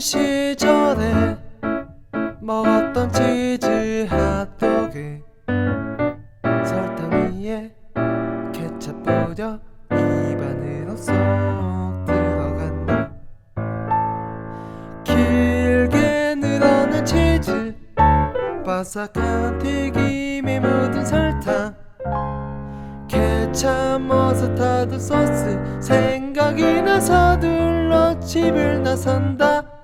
시절에 먹었던 치즈 핫도그 설탕 위에 케첩 뿌려 입안으로 쏙 들어간다. 길게 늘어난 치즈 바삭한 튀김에 묻은 설탕 케찹 머스타드 소스 생각이 나서 둘러 집을 나선다